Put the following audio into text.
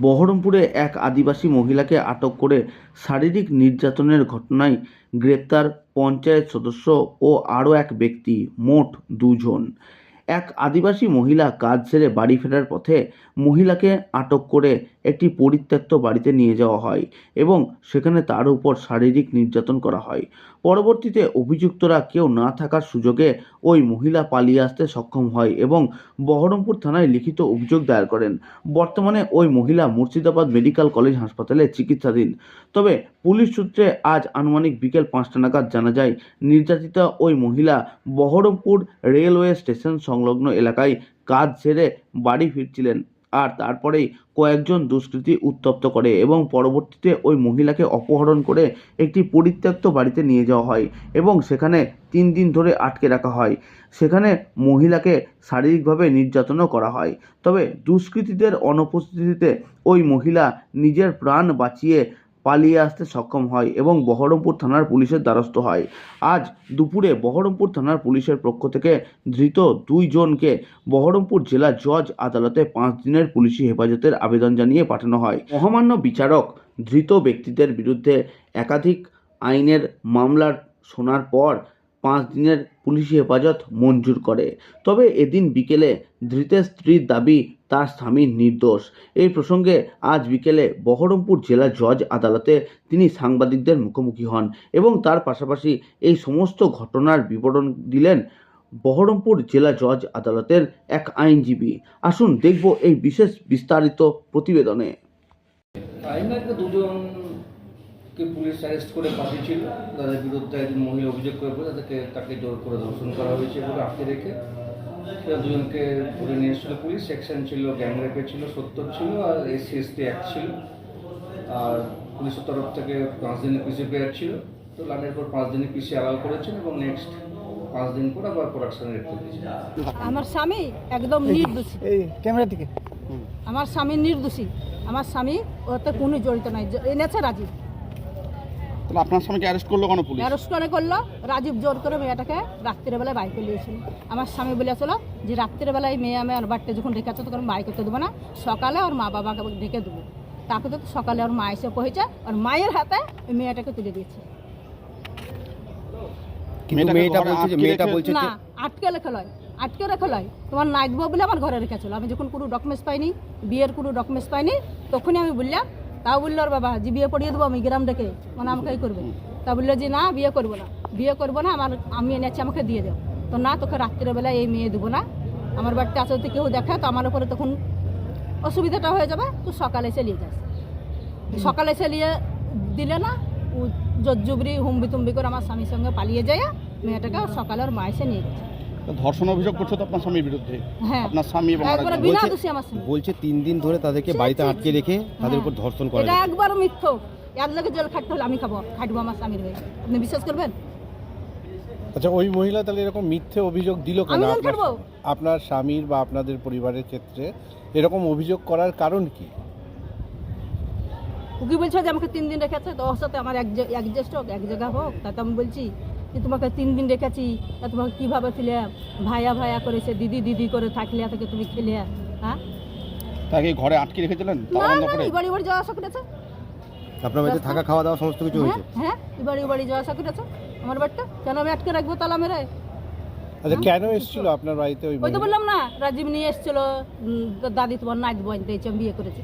বহরমপুরে এক আদিবাসী মহিলাকে আটক করে শারীরিক নির্যাতনের ঘটনায় গ্রেপ্তার পঞ্চায়েত সদস্য ও আরও এক ব্যক্তি, মোট দুজন। এক আদিবাসী মহিলা কাজ সেরে বাড়ি ফেরার পথে মহিলাকে আটক করে একটি পরিত্যক্ত বাড়িতে নিয়ে যাওয়া হয় এবং সেখানে তার উপর শারীরিক নির্যাতন করা হয়। পরবর্তীতে অভিযুক্তরা কেউ না থাকার সুযোগে ওই মহিলা পালিয়ে আসতে সক্ষম হয় এবং বহরমপুর থানায় লিখিত অভিযোগ দায়ের করেন। বর্তমানে ওই মহিলা মুর্শিদাবাদ মেডিকেল কলেজ হাসপাতালে চিকিৎসাধীন। তবে পুলিশ সূত্রে আজ আনুমানিক বিকেল পাঁচটা নাগাদ জানা যায়, নির্যাতিতা ওই মহিলা বহরমপুর রেলওয়ে স্টেশন সংলগ্ন এলাকায় কাজ সেরে বাড়ি ফিরছিলেন। আর তারপরেই কয়েকজন দুষ্কৃতী উত্তপ্ত করে এবং পরবর্তীতে ওই মহিলাকে অপহরণ করে একটি পরিত্যক্ত বাড়িতে নিয়ে যাওয়া হয় এবং সেখানে তিন দিন ধরে আটকে রাখা হয়। সেখানে মহিলাকে শারীরিকভাবে নির্যাতনও করা হয়। তবে দুষ্কৃতীদের অনুপস্থিতিতে ওই মহিলা নিজের প্রাণ বাঁচিয়ে পালিয়ে আসতে সক্ষম হয় এবং বহরমপুর থানার পুলিশের দ্বারস্থ হয়। আজ দুপুরে বহরমপুর থানার পুলিশের পক্ষ থেকে ধৃত দুইজনকে বহরমপুর জেলা জজ আদালতে পাঁচ দিনের পুলিশি হেফাজতের আবেদন জানিয়ে পাঠানো হয়। মহামান্য বিচারক ধৃত ব্যক্তিদের বিরুদ্ধে একাধিক আইনের মামলার শোনার পর পাঁচ দিনের পুলিশি হেফাজত মঞ্জুর করে। তবে এদিন বিকেলে ধৃতের স্ত্রীর দাবি, তার স্বামী নির্দোষ। এই প্রসঙ্গে আজ বিকেলে বহরমপুর জেলা জজ আদালতে তিনি সাংবাদিকদের মুখোমুখি হন এবং তার পাশাপাশি এই সমস্ত ঘটনার বিবরণ দিলেন বহরমপুর জেলা জজ আদালতের এক আইনজীবী। আসুন দেখব এই বিশেষ বিস্তারিত প্রতিবেদনে। আইনাকে দুজনকে পুলিশ অ্যারেস্ট করে পাঠিয়েছিল তাদের বিরুদ্ধে একজন মহিলা অভিযোগ করে বলে তাদেরকে তাকে জোর করে ধর্ষণ করা হয়েছে বলে আটকে রেখে। সেটা দুজনকে ধরে নিয়ে এসেছিল পুলিশ। সেকশন ছিল গ্যাং রেপে ছিল সত্তর ছিল আর এসসি এসটি অ্যাক্ট ছিল। আর পুলিশের তরফ থেকে পাঁচ দিনের পিসি পেয়ার ছিল। তো লানের পর পাঁচ দিনের পিসি অ্যালাউ করেছেন এবং নেক্সট পাঁচ দিন পর আবার প্রোডাকশন রেট আমার স্বামী একদম নির্দোষী। এই ক্যামেরা দিকে। আমার স্বামী নির্দোষী। আমার স্বামী ওতে কোনো জড়িত নাই। এনেছে রাজীব। তাহলে আপনার স্বামীকে অ্যারেস্ট করল কেন পুলিশ অ্যারেস্ট করে করল? রাজীব জোর করে মেয়েটাকে রাত্রের বেলায় বাইক নিয়েছিল। আমার স্বামী বলেছিল যে রাত্রের বেলায় মেয়ে আমি আর বাড়িতে যখন তখন বাই করতে দেবো না। সকালে ওর মা বাবাকে ডেকে দেবো। তাকে তো সকালে ওর মা এসে পৌঁছে ওর মায়ের হাতে ওই মেয়েটাকে তুলে দিয়েছে। কিন্তু মেয়েটা বলছে যে আটকে মেয়েটা রেখে- বলছে না আটকে রেখে লয় আটকে রেখে লয়। তোমার নাইট দেবো বলে আমার ঘরে রেখেছিল। আমি যখন কোনো ডকুমেন্টস পাইনি বিয়ের কোনো ডকুমেন্টস পাইনি তখনই আমি বললাম তাও বলল ওর বাবা যে বিয়ে পড়িয়ে দেবো আমি গ্রাম ডেকে মানে আমাকে এই করবে। তা বলল যে, না, বিয়ে করব না। বিয়ে করব না, আমার, আমি এনেছি আমাকে দিয়ে দেও। তো না, তোকে রাত্রিবেলায় এই মেয়ে দেবো না। আমার বাড়িতে আসে যদি কেউ দেখে, তো আমার উপরে তখন অসুবিধাটা হয়ে যাবে। তুই সকালে নিয়ে যাস। সকালে নিয়ে দিলে না, ও জজ্জুবরি হুম্বি তুম্বি করে আমার স্বামীর সঙ্গে পালিয়ে যায়। মেয়েটাকে সকালে ওর মা এসে নিয়ে গেছে। ধর্ষণ অভিযোগ করছে তো আপনার স্বামীর বিরুদ্ধে। হ্যাঁ। আপনার স্বামী এবং বলছে- আমার স্বামী। বলছে তিন দিন ধরে তাদেরকে বাড়িতে আটকে রেখে তাদের উপর হ্যাঁ। ধর্ষণ করা এটা যায় একবার মিথ্য। এর লোকে জেল খাটতে হলে আমি খাব খাটবো আমার স্বামীর হয়ে। আপনি বিশ্বাস করবেন? আচ্ছা ওই মহিলা তাহলে এরকম মিথ্যে অভিযোগ দিল কেন? আপনার স্বামীর বা আপনাদের পরিবারের ক্ষেত্রে এরকম অভিযোগ করার কারণ কি? ও কি বলছে যে আমাকে তিন দিন রেখেছে? তো ওর সাথে আমার অ্যাডজাস্ট হোক এক জায়গা হোক তাতে আমি বলছি যে তোমাকে তিন দিন রেখেছি তা তোমাকে কীভাবে ছিলে ভাইয়া ভাইয়া করেছে দিদি দিদি করে থাকলে থেকে তুমি খেলে হ্যাঁ? তাকে ঘরে আটকে রেখেছিলেন না না এবারে এবারে যাওয়া আসা করেছে। আপনার বাড়িতে থাকা খাওয়া দাওয়া সমস্ত কিছু হ্যাঁ হয়েছে? হ্যাঁ এবারে এবারে যাওয়া আসা করেছে। আমার বাড়িটা কেন আমি আটকে রাখব তালা মেরে? আচ্ছা কেন এসেছিল আপনার বাড়িতে ওই ওই তো বললাম না রাজীব নিয়ে এসেছিল দাদি তোমার নাচ বইন দিয়েছে আমি বিয়ে করেছি।